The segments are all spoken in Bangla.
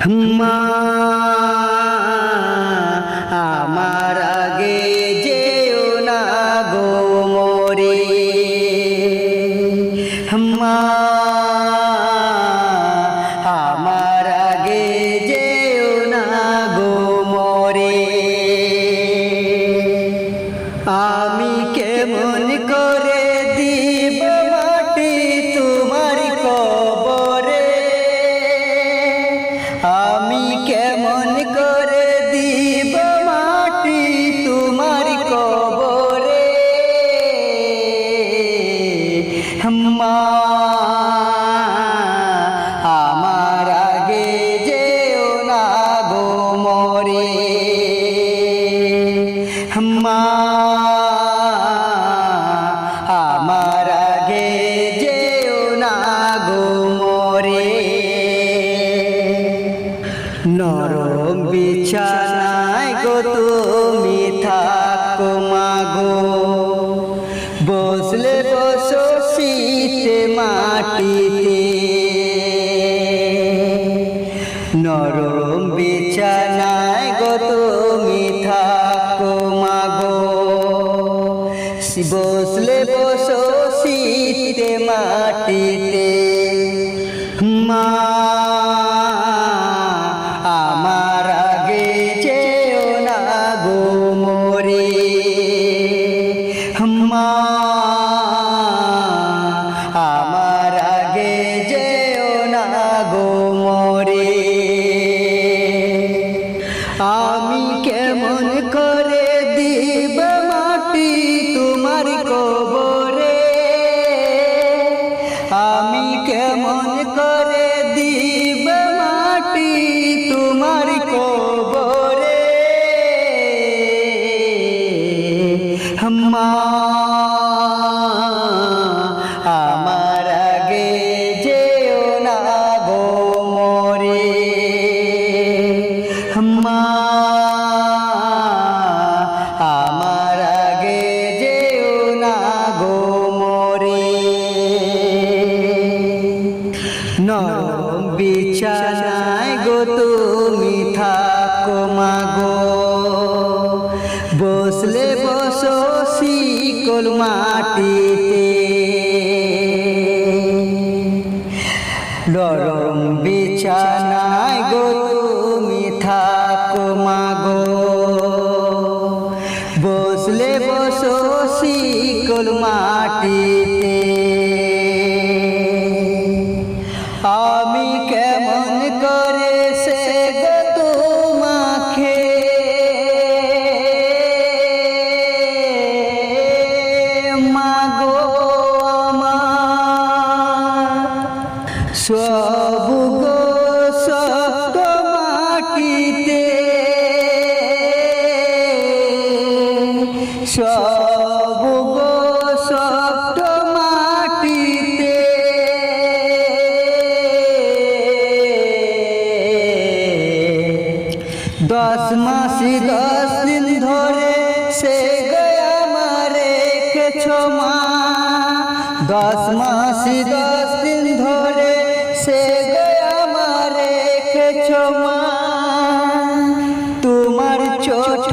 মা আমার তুমি থাকো মাগো বসলে বসো শীতে মাটিতে। মা, আমার আগে চেও না গো মোরে। মা, আমার আগে যেও না গো কেমন করে বসলে বসো শিকল মাটিতে। নরম বিছানায় গো তুমি থাকো মাগো। বসলে বসো শিকল মাটিতে। দশ মাসি দশ দিন ধরে সে গয়া মারে কেছো মা। দশ মাসি দশ দিন ধরে সে গয়া মারে কেছো মা। তোমার ছোট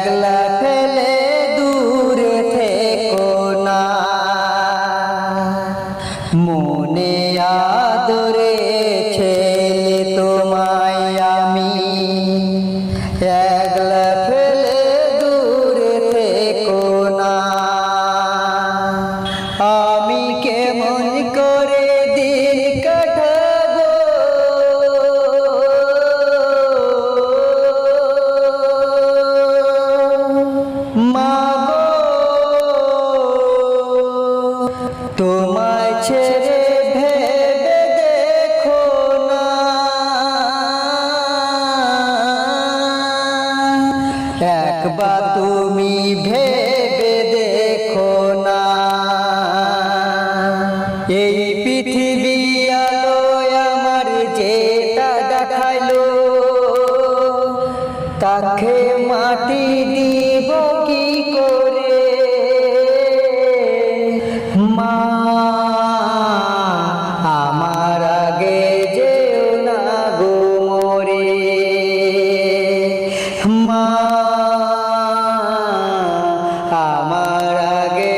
একলা ফেলে দূরে থেকো না। মনে আদরে ছেলে তোমায় আমি পৃথিবী আলোয় আমার যেটা দেখাইলো তাকে মাটি দিব কি করে? মা, আমার আগে যেও না গো মরে। মা, আমার আগে